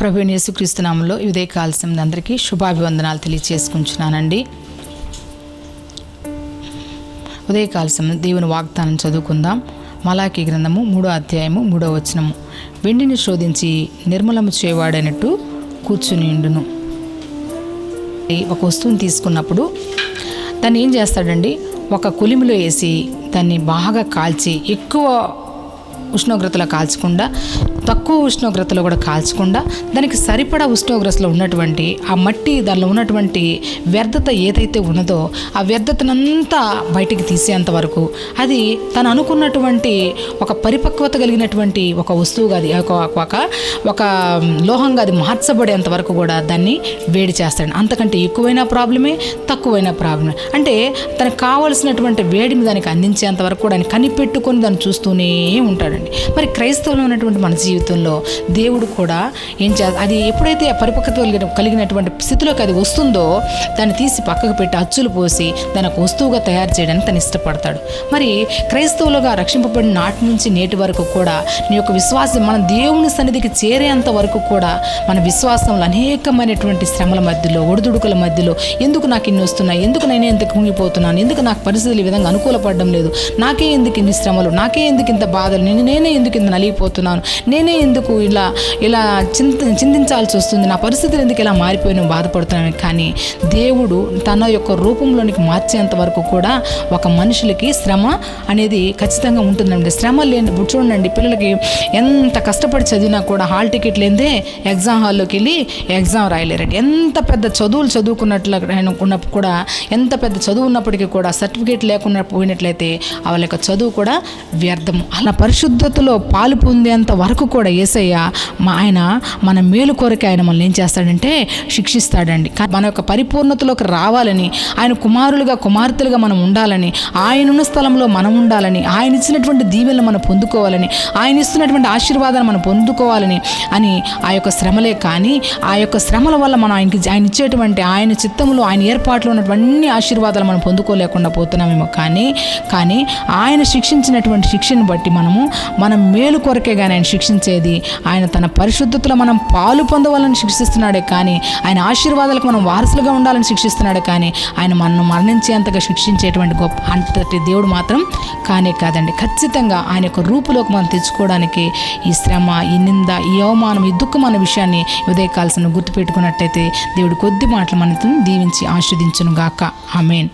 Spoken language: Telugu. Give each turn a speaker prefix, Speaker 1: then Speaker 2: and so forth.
Speaker 1: ప్రభు యేసుక్రీస్తునామంలో ఇదే కాల్సింది అందరికీ శుభాభివందనాలు తెలియచేసుకుంటున్నానండి. ఉదయకాలసం దేవుని వాగ్దానం చదువుకుందాం. మలాకి గ్రంథము మూడో అధ్యాయము మూడో వచనము. వెండిని శోధించి నిర్మలము చేయవాడైనట్టు కూర్చుని ఉండును ఒక వస్తువుని తీసుకున్నప్పుడు దాన్ని ఏం చేస్తాడండి? ఒక కులిమిలో వేసి దాన్ని బాగా కాల్చి ఎక్కువ ఉష్ణోగ్రతలో కాల్చకుండా తక్కువ ఉష్ణోగ్రతలో కూడా కాల్చకుండా దానికి సరిపడా ఉష్ణోగ్రతలో ఉన్నటువంటి ఆ మట్టి దానిలో ఉన్నటువంటి వ్యర్థత ఏదైతే ఉన్నదో ఆ వ్యర్థతనంతా బయటికి తీసేంత వరకు అది తను అనుకున్నటువంటి ఒక పరిపక్వత కలిగినటువంటి ఒక వస్తువుగా అది ఒక ఒక ఒక లోహంగా అది మార్చబడేంత వరకు కూడా దాన్ని వేడి చేస్తాడు. అంతకంటే ఎక్కువైన ప్రాబ్లమే తక్కువైన ప్రాబ్లమే. అంటే తనకు కావలసినటువంటి వేడిని దానికి అందించేంత వరకు కూడా ఆయన కనిపెట్టుకొని దాన్ని చూస్తూనే ఉంటాడు. ఉంటాడండి మరి క్రైస్తవులు ఉన్నటువంటి మన జీవితంలో దేవుడు కూడా ఏం చే అది ఎప్పుడైతే ఆ పరిపక్వత కలిగినటువంటి స్థితిలోకి అది వస్తుందో దాన్ని తీసి పక్కకు పెట్టి అచ్చులు పోసి దాని ఒక వస్తువుగా తయారు చేయడానికి తను ఇష్టపడతాడు. మరి క్రైస్తవులుగా రక్షింపబడిన నాటి నుంచి నేటి వరకు కూడా నీ యొక్క విశ్వాసం మన దేవుని సన్నిధికి చేరేంత వరకు కూడా మన విశ్వాసంలో అనేకమైనటువంటి శ్రమల మధ్యలో ఒడిదుడుకుల మధ్యలో ఎందుకు నాకు ఇన్ని వస్తున్నాయి? ఎందుకు నేను ఎంత కుంగిపోతున్నాను? ఎందుకు నాకు పరిస్థితులు ఈ విధంగా అనుకూలపడడం లేదు? నాకే ఎందుకు ఇన్ని శ్రమలు? నాకే ఎందుకు ఇంత బాధలు? నేను నేనే ఎందుకు ఇంత నలిగిపోతున్నాను? నేనే ఎందుకు ఇలా ఇలా చింత చింతించాల్సి వస్తుంది? నా పరిస్థితులు ఎందుకు ఇలా మారిపోయిన బాధపడుతున్నాను కానీ దేవుడు తన యొక్క రూపంలోనికి మార్చేంత వరకు కూడా ఒక మనుషులకి శ్రమ అనేది ఖచ్చితంగా ఉంటుందండి. శ్రమ లేని చూడండి పిల్లలకి ఎంత కష్టపడి చదివినా కూడా హాల్ టికెట్ లేదే ఎగ్జామ్ హాల్లోకి వెళ్ళి ఎగ్జామ్ రాయలేరండి. ఎంత పెద్ద చదువులు చదువుకున్నట్లు ఉన్నప్పుడు కూడా ఎంత పెద్ద చదువు ఉన్నప్పటికీ కూడా సర్టిఫికేట్ లేకుండా పోయినట్లయితే వాళ్ళ యొక్క చదువు కూడా వ్యర్థం. అలా పరిశుద్ధతలో పాలు పొందేంత వరకు కూడా ఏసయ్య మా ఆయన మన మేలు కొరకే ఆయన మనల్ని ఏం చేస్తాడంటే శిక్షిస్తాడండి. మన యొక్క పరిపూర్ణతలోకి రావాలని ఆయన కుమారులుగా కుమార్తెలుగా మనం ఉండాలని ఆయన ఉన్న స్థలంలో మనం ఉండాలని ఆయన ఇచ్చినటువంటి దీవెలను మనం పొందుకోవాలని ఆయన ఇస్తున్నటువంటి ఆశీర్వాదాలు మనం పొందుకోవాలని అని ఆ యొక్క శ్రమలే కానీ ఆ యొక్క శ్రమల వల్ల మనం ఆయనకి ఆయన ఇచ్చేటువంటి ఆయన చిత్తంలో ఆయన ఏర్పాట్లో ఉన్నటువంటి ఆశీర్వాదాలు మనం పొందుకోలేకుండా పోతున్నామేమో కానీ కానీ ఆయన శిక్షించినటువంటి శిక్షను బట్టి మనము మనం మేలు కొరకే కానీ ఆయన శిక్షించేది ఆయన తన పరిశుద్ధతలో మనం పాలు పొందవాలని శిక్షిస్తున్నాడే కానీ ఆయన ఆశీర్వాదాలకు మనం వారసులుగా ఉండాలని శిక్షిస్తున్నాడే కానీ ఆయన మనను మరణించేంతగా శిక్షించేటువంటి గొప్ప అంతటి దేవుడు మాత్రం కానే కాదండి. ఖచ్చితంగా ఆయన యొక్క రూపులోకి మనం తెచ్చుకోవడానికి ఈ శ్రమ ఈ నింద ఈ అవమానం ఈ దుఃఖం అన్న విషయాన్ని ఉదయకాల్సిన గుర్తుపెట్టుకున్నట్టయితే దేవుడు కొద్ది మాటలు మనతో దీవించి ఆస్వాదించును గాక. ఆమెన్.